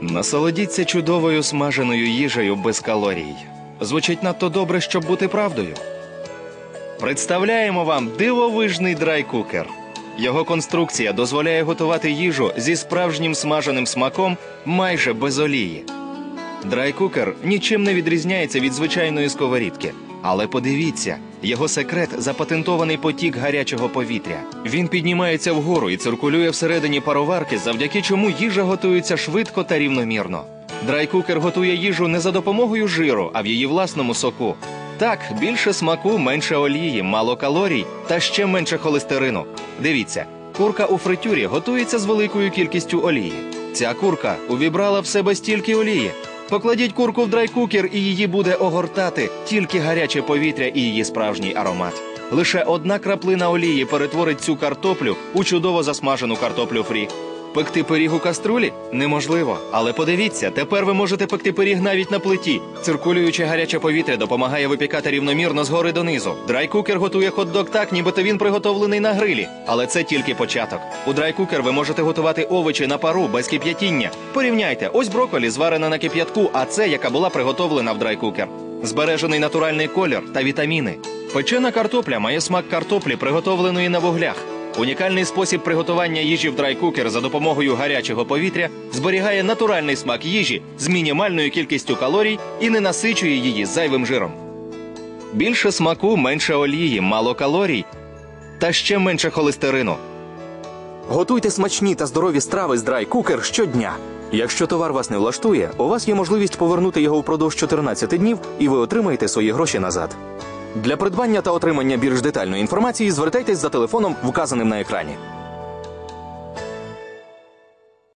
Насолодіться чудовою смаженою їжею без калорій. Звучить надто добре, щоб бути правдою. Представляємо вам дивовижний драйкукер. Його конструкція дозволяє готувати їжу зі справжнім смаженим смаком майже без олії. Драйкукер нічим не відрізняється від звичайної сковорідки. Але подивіться, його секрет запатентований потік гарячого повітря. Він піднімається вгору і циркулює всередині пароварки, завдяки чому їжа готується швидко та рівномірно. Драйкукер готує їжу не за допомогою жиру, а в її власному соку. Так, більше смаку, менше олії, мало калорій та ще менше холестерину. Дивіться, курка у фритюрі готується з великою кількістю олії. Ця курка увібрала в себе стільки олії. Покладіть курку в драйкукер, і її буде огортати тільки гаряче повітря і її справжній аромат. Лише одна краплина олії перетворить цю картоплю у чудово засмажену картоплю фрі. Пекти пиріг у каструлі неможливо, але подивіться, тепер ви можете пекти пиріг навіть на плиті. Циркулююче гаряче повітря допомагає випікати рівномірно згори донизу. Драйкукер готує хот-дог так, нібито він приготовлений на грилі. Але це тільки початок. У драйкукер ви можете готувати овочі на пару без кип'ятіння. Порівняйте, ось броколі зварена на кип'ятку, а це яка була приготовлена в драйкукер. Збережений натуральний колір та вітаміни. Печена картопля має смак картоплі, приготовленої на вуглях. Унікальний спосіб приготування їжі в драйкукер за допомогою гарячого повітря зберігає натуральний смак їжі з мінімальною кількістю калорій і не насичує її зайвим жиром. Більше смаку, менше олії, мало калорій та ще менше холестерину. Готуйте смачні та здорові страви з драйкукер щодня. Якщо товар вас не влаштує, у вас є можливість повернути його впродовж 14 днів, і ви отримаєте свої гроші назад. Для придбання та отримання більш детальної інформації звертайтесь за телефоном, вказаним на екрані.